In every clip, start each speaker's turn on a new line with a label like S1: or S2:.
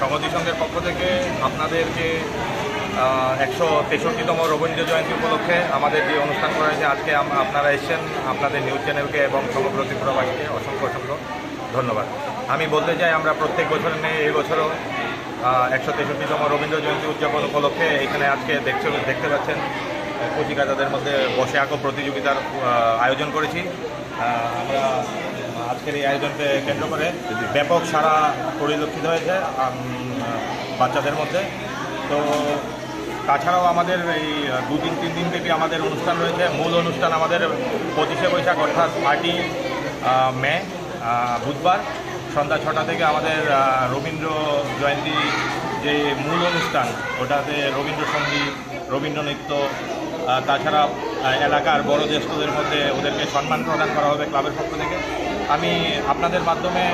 S1: সমাধি সংঘের পক্ষ থেকে আপনাদেরকে একশো তেষট্টিতম রবীন্দ্র জয়ন্তী উপলক্ষে আমাদের যে অনুষ্ঠান করা হয়েছে, আজকে আপনারা এসেছেন আপনাদের নিউজ চ্যানেলকে এবং সমগ্র ত্রিপুরাবাসীকে অসংখ্য অসংখ্য ধন্যবাদ। আমি বলতে চাই, আমরা প্রত্যেক বছরের নিয়ে এই বছরও একশো তেষট্টিতম রবীন্দ্র জয়ন্তী উদযাপন উপলক্ষে এখানে আজকে দেখতে দেখতে পাচ্ছেন কচিকাতাদের মধ্যে বসে আঁকো প্রতিযোগিতার আয়োজন করেছি। আমরা আজকের এই আয়োজনকে কেন্দ্র করে ব্যাপক সারা পরিলক্ষিত হয়েছে বাচ্চাদের মধ্যে। তো তাছাড়াও আমাদের এই দু দিন তিন দিন ব্যাপী আমাদের অনুষ্ঠান রয়েছে। মূল অনুষ্ঠান আমাদের পঁচিশে বৈশাখ, অর্থাৎ আটই মে বুধবার। সন্ধ্যা ছটা থেকে আমাদের রবীন্দ্র জয়ন্তী যে মূল অনুষ্ঠান, ওটাতে রবীন্দ্রসঙ্গীত, রবীন্দ্র নৃত্য তাছাড়া এলাকার বড় জ্যেষ্ঠদের মধ্যে ওদেরকে সম্মান প্রদান করা হবে ক্লাবের পক্ষ থেকে। আমি আপনাদের মাধ্যমে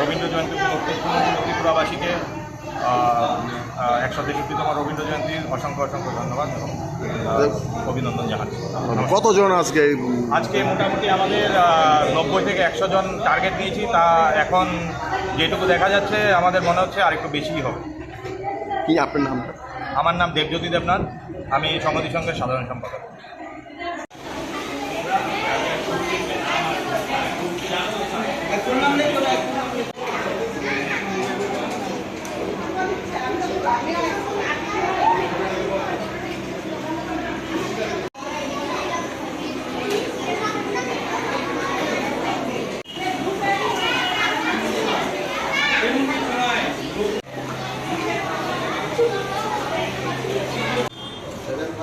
S1: রবীন্দ্র জয়ন্তী উপলক্ষে ত্রিপুরাবাসীকে একশো তেষট্টিতম রবীন্দ্র জয়ন্তীর অসংখ্য অসংখ্য ধন্যবাদ এবং অভিনন্দন জানাচ্ছি।
S2: কতজন আজকে
S1: আজকে মোটামুটি আমাদের নব্বই থেকে একশো জন টার্গেট দিয়েছি। তা এখন যেটুকু দেখা যাচ্ছে আমাদের মনে হচ্ছে আরেকটু বেশিই হবে।
S2: কি আপনার নামটা?
S1: আমার নাম দেবজ্যোতি দেবনাথ। আমি সমাধি সংঘের সাধারণ সম্পাদক।